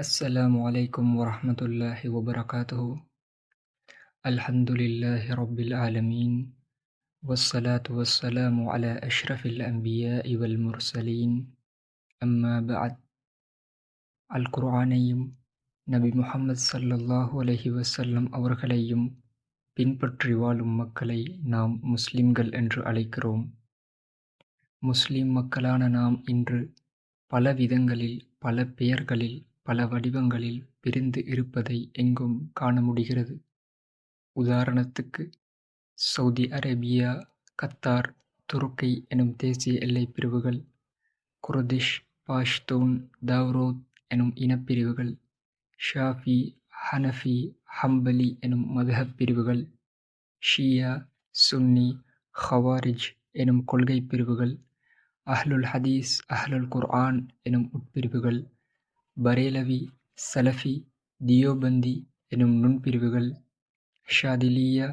السلام عليكم ورحمة الله وبركاته الحمد لله رب العالمين والصلاة والسلام على أشرف الأنبياء والمرسلين أما بعد அல் நபி முஹம்மது ஸல்லல்லாஹு அலைஹி வஸல்லம் அவர்களையும் பின்பற்றி வாழும் மக்களை நாம் முஸ்லிம்கள் என்று அழைக்கிறோம் முஸ்லிம் மக்களான நாம் இன்று பல விதங்களில் பல பெயர்களில் பல வடிவங்களில் பிரிந்து இருப்பதை எங்கும் காண முடிகிறது. உதாரணத்துக்கு சவுதி அரேபியா கத்தார் துருக்கை எனும் தேசிய எல்லைப் பிரிவுகள் குர்திஷ் பாஷ்தூன் தவ்ரோத் எனும் இனப்பிரிவுகள் ஷாஃபி ஹனஃபி ஹம்பலி எனும் மதுஹப் பிரிவுகள் ஷியா சுன்னி ஹவாரிஜ் எனும் கொள்கை பிரிவுகள் அஹ்லுல் ஹதீஸ் அஹ்லுல் குர்ஆன் எனும் உட்பிரிவுகள் பரேலவி சலஃபி தியோபந்தி எனும் நுண்பிரிவுகள் ஷாதிலியா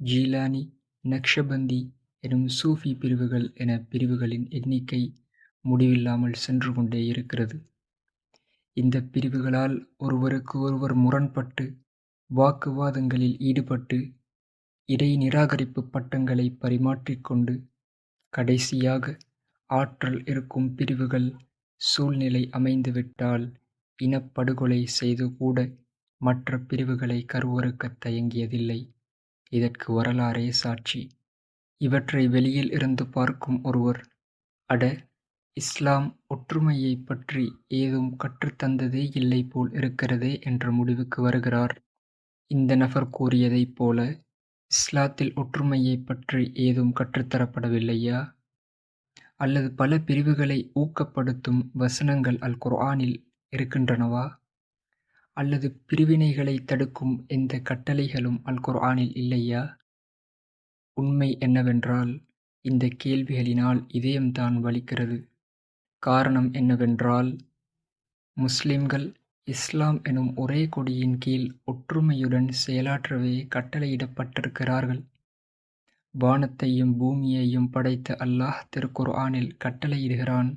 ஜீலானி நக்ஷபந்தி எனும் சூஃபி பிரிவுகள் என பிரிவுகளின் எண்ணிக்கை முடிவில்லாமல் சென்று கொண்டே இருக்கிறது. இந்த பிரிவுகளால் ஒருவருக்கு ஒருவர் முரண்பட்டு வாக்குவாதங்களில் ஈடுபட்டு இடை நிராகரிப்பு பட்டங்களை பரிமாற்றிக்கொண்டு கடைசியாக ஆற்றல் இருக்கும் பிரிவுகள் சூழ்நிலை அமைந்துவிட்டால் இனப்படுகொலை செய்து கூட மற்ற பிரிவுகளை கருவறுக்கத் தயங்கியதில்லை. இதற்கு வரலாறே சாட்சி. இவற்றை வெளியில் இருந்து பார்க்கும் ஒருவர் அட இஸ்லாம் ஒற்றுமையைப் பற்றி ஏதும் கற்றுத்தந்ததே இல்லை போல் இருக்கிறதே என்ற முடிவுக்கு வருகிறார். இந்த நபர் கூறியதைப் போல இஸ்லாத்தில் ஒற்றுமையைப் பற்றி ஏதும் கற்றுத்தரப்படவில்லையா அல்லது பல பிரிவுகளை ஊக்கப்படுத்தும் வசனங்கள் அல் குர்ஆனில் இருக்கின்றனவா? அல்லது பிரிவினைகளை தடுக்கும் எந்த கட்டளைகளும் அல் குர்ஆனில் இல்லையா? உண்மை என்னவென்றால் இந்த கேள்விகளினால் இதயம்தான் வலிக்கிறது. காரணம் என்னவென்றால் முஸ்லிம்கள் இஸ்லாம் எனும் ஒரே கொடியின் கீழ் ஒற்றுமையுடன் செயலாற்றவே கட்டளையிடப்பட்டிருக்கிறார்கள். வானத்தையும் பூமியையும் படைத்த அல்லாஹ் திருக்குர்ஆனில் கட்டளையிடுகிறான்.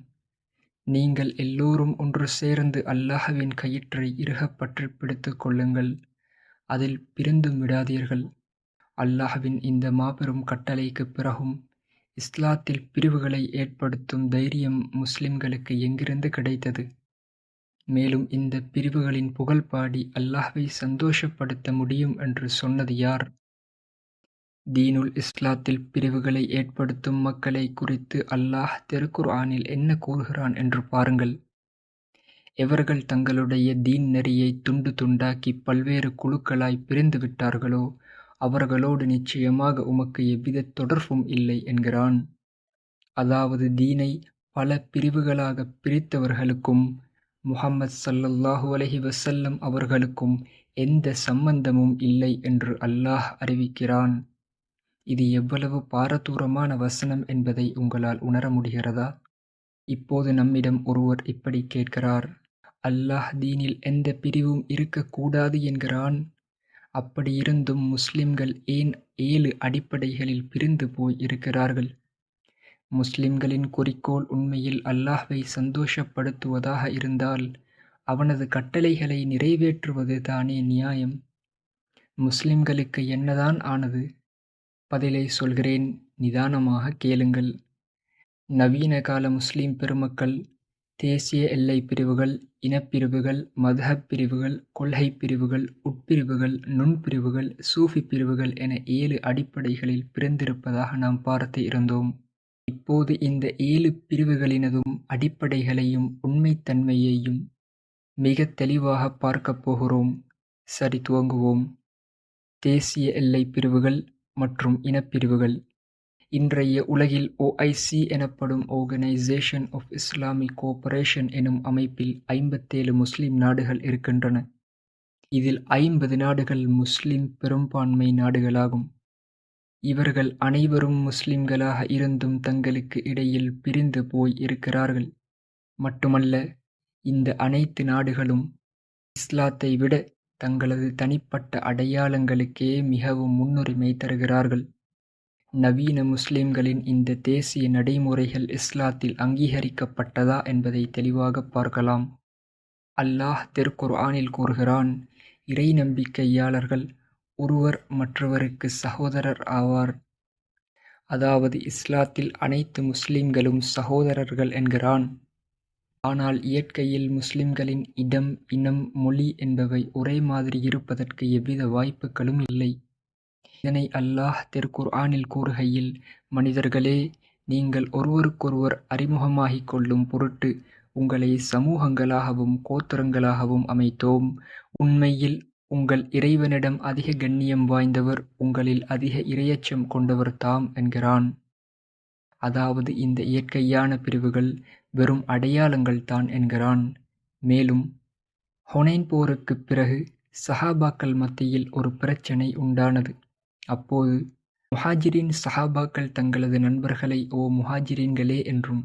நீங்கள் எல்லோரும் ஒன்று சேர்ந்து அல்லாஹ்வின் கயிற்றை இறுகப் பற்றி கொள்ளுங்கள். அதில் பிரிந்தும் விடாதீர்கள். அல்லாஹ்வின் இந்த மாபெரும் கட்டளைக்குப் பிறகும் இஸ்லாத்தில் பிரிவுகளை ஏற்படுத்தும் தைரியம் முஸ்லிம்களுக்கு எங்கிருந்து கிடைத்தது? மேலும் இந்த பிரிவுகளின் புகழ் பாடி அல்லாஹ்வை சந்தோஷப்படுத்த முடியும் என்று சொன்னது யார்? தீனுல் இஸ்லாத்தில் பிரிவுகளை ஏற்படுத்தும் மக்களை குறித்து அல்லாஹ் திருக்குர்ஆனில் என்ன கூறுகிறான் என்று பாருங்கள். எவர்கள் தங்களுடைய தீன் நெறியை துண்டு துண்டாக்கி பல்வேறு குழுக்களாய் பிரிந்து விட்டார்களோ அவர்களோடு நிச்சயமாக உமக்கு எவ்வித தொடர்பும் இல்லை என்கிறான். அதாவது தீனை பல பிரிவுகளாக பிரித்தவர்களுக்கும் முகமது சல்லல்லாஹு அலஹி வசல்லம் அவர்களுக்கும் எந்த சம்பந்தமும் இல்லை என்று அல்லாஹ் அறிவிக்கிறான். இது எவ்வளவு பாரதூரமான வசனம் என்பதை உங்களால் உணர முடிகிறதா? இப்போது நம்மிடம் ஒருவர் இப்படி கேட்கிறார் அல்லாஹ் தீனில் எந்த பிரிவும் இருக்கக்கூடாது என்கிறான். அப்படியிருந்தும் முஸ்லிம்கள் ஏன் ஏழு அடிப்படைகளில் பிரிந்து போய் இருக்கிறார்கள்? முஸ்லிம்களின் குறிக்கோள் உண்மையில் அல்லாஹ்வை சந்தோஷப்படுத்துவதாக இருந்தால் அவனது கட்டளைகளை நிறைவேற்றுவது தானே நியாயம்? முஸ்லிம்களுக்கு என்னதான் ஆனது? பதிலை சொல்கிறேன். நிதானமாக கேளுங்கள். நவீன கால முஸ்லிம் பெருமக்கள் தேசிய எல்லை பிரிவுகள் இனப்பிரிவுகள் மதஹப் பிரிவுகள் கொள்கை பிரிவுகள் உட்பிரிவுகள் நுண்பிரிவுகள் சூஃபி பிரிவுகள் என ஏழு அடிப்படைகளில் பிறந்திருப்பதாக நாம் பார்த்து இருந்தோம். இப்போது இந்த ஏழு பிரிவுகளினதும் அடிப்படைகளையும் உண்மைத்தன்மையையும் மிக தெளிவாக பார்க்கப் போகிறோம். சரி துவங்குவோம். தேசிய எல்லை பிரிவுகள் மற்றும் இனப்பிரிவுகள். இன்றைய உலகில் ஓஐசி எனப்படும் ஆர்கனைசேஷன் ஆஃப் இஸ்லாமிக் கோஆபரேஷன் எனும் அமைப்பில் ஐம்பத்தேழு முஸ்லிம் நாடுகள் இருக்கின்றன. இதில் ஐம்பது நாடுகள் முஸ்லிம் பெரும்பான்மை நாடுகளாகும். இவர்கள் அனைவரும் முஸ்லிம்களாக இருந்தும் தங்களுக்கு இடையில் பிரிந்து போய் இருக்கிறார்கள். மட்டுமல்ல இந்த அனைத்து நாடுகளும் இஸ்லாத்தை விட தங்களது தனிப்பட்ட அடையாளங்களுக்கே மிகவும் முன்னுரிமை தருகிறார்கள். நவீன முஸ்லிம்களின் இந்த தேசிய நடைமுறைகள் இஸ்லாத்தில் அங்கீகரிக்கப்பட்டதா என்பதை தெளிவாக பார்க்கலாம். அல்லாஹ் திருக்குர்ஆனில் கூறுகிறான் இறை நம்பிக்கையாளர்கள் ஒருவர் மற்றவருக்கு சகோதரர் ஆவார். அதாவது இஸ்லாத்தில் அனைத்து முஸ்லிம்களும் சகோதரர்கள் என்கிறான். ஆனால் இயற்கையில் முஸ்லிம்களின் இடம் இனம் மொழி என்பவை ஒரே மாதிரி இருப்பதற்கு எவ்வித வாய்ப்புகளும் இல்லை. இதனை அல்லாஹ் திருக்குர்ஆனில் கூறுகையில் மனிதர்களே நீங்கள் ஒருவருக்கொருவர் அறிமுகமாகிக் கொள்ளும் பொருட்டு உங்களை சமூகங்களாகவும் கோத்திரங்களாகவும் அமைத்தோம். உண்மையில் உங்கள் இறைவனிடம் அதிக கண்ணியம் வாய்ந்தவர் உங்களில் அதிக இரையச்சம் கொண்டவர் தாம் என்கிறான். அதாவது இந்த இயற்கையான பிரிவுகள் வெறும் அடையாளங்கள் தான் என்கிறான். மேலும் ஹொனைன் போருக்குப் பிறகு சஹாபாக்கள் மத்தியில் ஒரு பிரச்சனை உண்டானது. அப்போது முஹாஜிரின் சஹாபாக்கள் தங்களது நண்பர்களை ஓ முஹாஜிரின்களே என்றும்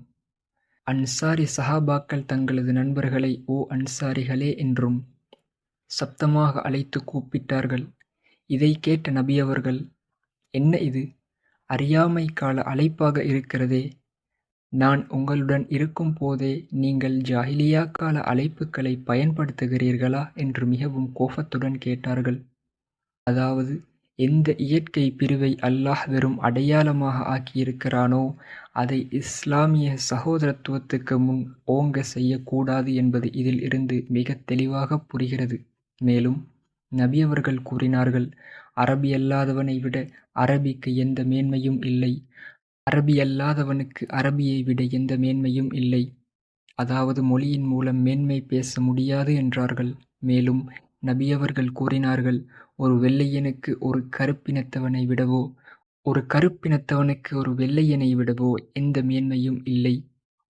அன்சாரி சஹாபாக்கள் தங்களது நண்பர்களை ஓ அன்சாரிகளே என்றும் சப்தமாக அழைத்து கூப்பிட்டார்கள். இதை கேட்ட நபியவர்கள் என்ன இது? அறியாமை கால அழைப்பாக இருக்கிறதே. நான் உங்களுடன் இருக்கும் போதே நீங்கள் ஜாஹிலியா கால அழைப்புகளை பயன்படுத்துகிறீர்களா என்று மிகவும் கோபத்துடன் கேட்டார்கள். அதாவது எந்த இயற்கை பிரிவை அல்லாஹ் வெறும் அடையாளமாக ஆக்கியிருக்கிறானோ அதை இஸ்லாமிய சகோதரத்துவத்துக்கு முன் ஓங்க செய்யக்கூடாது என்பது இதில் இருந்து மிக தெளிவாக புரிகிறது. மேலும் நபி அவர்கள் கூறினார்கள் அரபி அல்லாதவனை விட அரபிக்கு எந்த மேன்மையும் இல்லை. அரபி அல்லாதவனுக்கு அரபியை விட எந்த மேன்மையும் இல்லை. அதாவது மொழியின் மூலம் மேன்மை பேச முடியாது என்றார்கள். மேலும் நபியவர்கள் கூறினார்கள் ஒரு வெள்ளையனுக்கு ஒரு கருப்பினத்தவனை விடவோ ஒரு கருப்பினத்தவனுக்கு ஒரு வெள்ளையனை விடவோ எந்த மேன்மையும் இல்லை.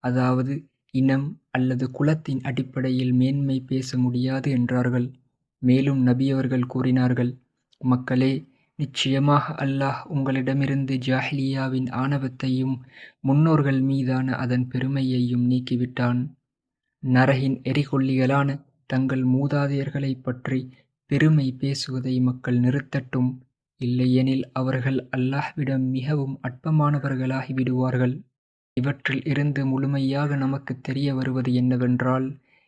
அதாவது இனம் அல்லது குலத்தின் அடிப்படையில் மேன்மை பேச முடியாது என்றார்கள். மேலும் நபியவர்கள் கூறினார்கள் மக்களே நிச்சயமாக அல்லாஹ் உங்களிடமிருந்து ஜாஹிலியாவின் ஆணவத்தையும் முன்னோர்கள் மீதான அதன் பெருமையையும் நீக்கிவிட்டான். நரகின் எரிகொல்லிகளான தங்கள் மூதாதையர்களைப் பற்றி பெருமை பேசுவதை மக்கள் நிறுத்தட்டும். இல்லையெனில் அவர்கள் அல்லாஹ்விடம் மிகவும் அற்பமானவர்களாகி விடுவார்கள். இவற்றில் இருந்து முழுமையாக நமக்கு தெரிய வருவது என்னவென்றால்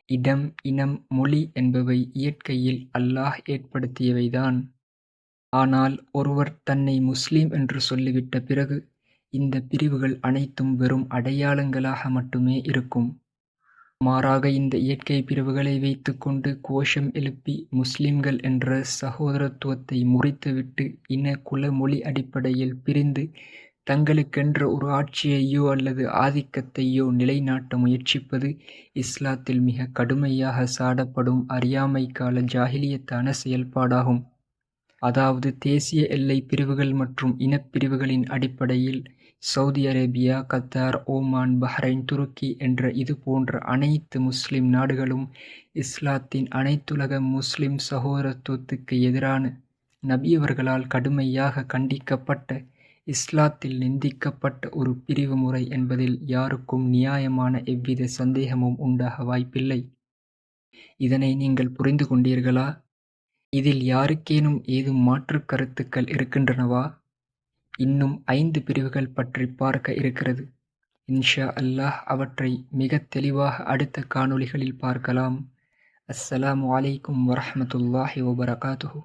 இடம் இனம் மொழி என்பவை இயற்கையில் அல்லாஹ் ஏற்படுத்தியவைதான். ஆனால் ஒருவர் தன்னை முஸ்லீம் என்று சொல்லிவிட்ட பிறகு இந்த பிரிவுகள் அனைத்தும் வெறும் அடையாளங்களாக மட்டுமே இருக்கும். மாறாக இந்த இயற்கை பிரிவுகளை வைத்துக்கொண்டு கோஷம் எழுப்பி முஸ்லிம்கள் என்ற சகோதரத்துவத்தை முறித்துவிட்டு இன குல மொழி அடிப்படையில் பிரிந்து தங்களுக்கென்ற ஒரு ஆட்சியையோ அல்லது ஆதிக்கத்தையோ நிலைநாட்ட முயற்சிப்பது இஸ்லாத்தில் மிக கடுமையாக சாடப்படும் அறியாமை கால ஜாகிலியத்தான செயல்பாடாகும். அதாவது தேசிய எல்லை பிரிவுகள் மற்றும் இனப்பிரிவுகளின் அடிப்படையில் Saudi Arabia Qatar Oman Bahrain துருக்கி என்ற இது போன்ற அனைத்து முஸ்லிம் நாடுகளும் இஸ்லாத்தின் அனைத்துலக முஸ்லிம் சகோதரத்துவத்துக்கு எதிரான நபியவர்களால் கடுமையாக கண்டிக்கப்பட்ட இஸ்லாத்தில் நிந்திக்கப்பட்ட ஒரு பிரிவு முறை என்பதில் யாருக்கும் நியாயமான எவ்வித சந்தேகமும் உண்டாக வாய்ப்பில்லை. இதனை நீங்கள் புரிந்து கொண்டீர்களா? இதில் யாருக்கேனும் ஏதும் மாற்று கருத்துக்கள் இருக்கின்றனவா? இன்னும் ஐந்து பிரிவுகள் பற்றி பார்க்க இருக்கிறது. இன்ஷா அல்லாஹ் அவற்றை மிக தெளிவாக அடுத்த காணொளிகளில் பார்க்கலாம். அஸ்ஸலாமு அலைக்கும் வரஹமத்துல்லாஹி வபரகாத்துஹு.